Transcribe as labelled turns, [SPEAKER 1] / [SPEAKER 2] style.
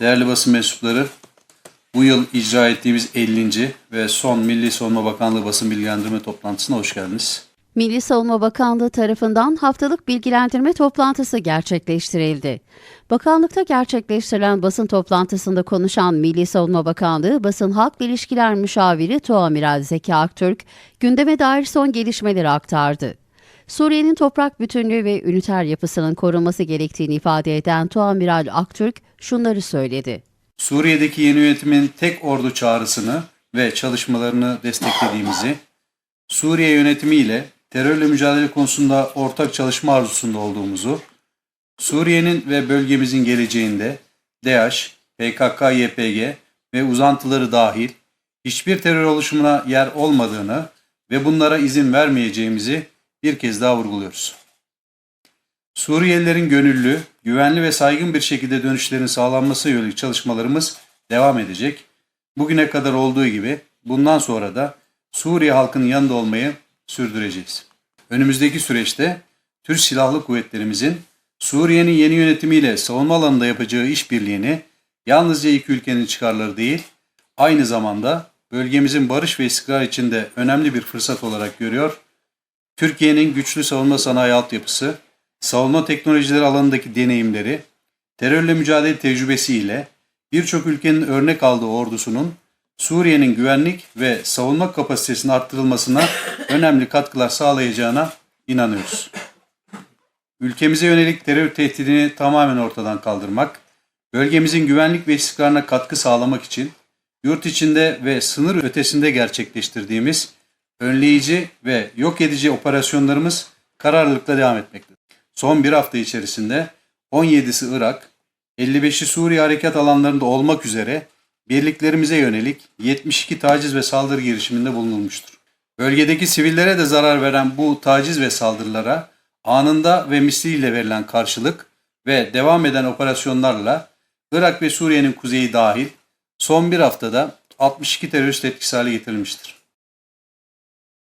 [SPEAKER 1] Değerli basın mensupları, bu yıl icra ettiğimiz 50. ve son Milli Savunma Bakanlığı basın bilgilendirme toplantısına hoş geldiniz.
[SPEAKER 2] Milli Savunma Bakanlığı tarafından haftalık bilgilendirme toplantısı gerçekleştirildi. Bakanlıkta gerçekleştirilen basın toplantısında konuşan Milli Savunma Bakanlığı Basın Halk İlişkiler Müşaviri Tuamiral Zeki Aktürk, gündeme dair son gelişmeleri aktardı. Suriye'nin toprak bütünlüğü ve üniter yapısının korunması gerektiğini ifade eden Tuamiral Aktürk şunları söyledi.
[SPEAKER 1] Suriye'deki yeni yönetimin tek ordu çağrısını ve çalışmalarını desteklediğimizi, Suriye yönetimi ile terörle mücadele konusunda ortak çalışma arzusunda olduğumuzu, Suriye'nin ve bölgemizin geleceğinde DAEŞ, PKK, YPG ve uzantıları dahil hiçbir terör oluşumuna yer olmadığını ve bunlara izin vermeyeceğimizi bir kez daha vurguluyoruz. Suriyelilerin gönüllü, güvenli ve saygın bir şekilde dönüşlerin sağlanması yönelik çalışmalarımız devam edecek. Bugüne kadar olduğu gibi bundan sonra da Suriye halkının yanında olmayı sürdüreceğiz. Önümüzdeki süreçte Türk Silahlı Kuvvetlerimizin Suriye'nin yeni yönetimiyle savunma alanında yapacağı işbirliğini yalnızca iki ülkenin çıkarları değil, aynı zamanda bölgemizin barış ve istikrar içinde önemli bir fırsat olarak görüyor. Türkiye'nin güçlü savunma sanayi altyapısı, savunma teknolojileri alanındaki deneyimleri, terörle mücadele tecrübesiyle birçok ülkenin örnek aldığı ordusunun Suriye'nin güvenlik ve savunma kapasitesinin arttırılmasına önemli katkılar sağlayacağına inanıyoruz. Ülkemize yönelik terör tehdidini tamamen ortadan kaldırmak, bölgemizin güvenlik ve istikrarına katkı sağlamak için yurt içinde ve sınır ötesinde gerçekleştirdiğimiz önleyici ve yok edici operasyonlarımız kararlılıkla devam etmektedir. Son bir hafta içerisinde 17'si Irak, 55'i Suriye harekat alanlarında olmak üzere birliklerimize yönelik 72 taciz ve saldırı girişiminde bulunulmuştur. Bölgedeki sivillere de zarar veren bu taciz ve saldırılara anında ve misliyle verilen karşılık ve devam eden operasyonlarla Irak ve Suriye'nin kuzeyi dahil son bir haftada 62 terörist etkisiz hale getirilmiştir.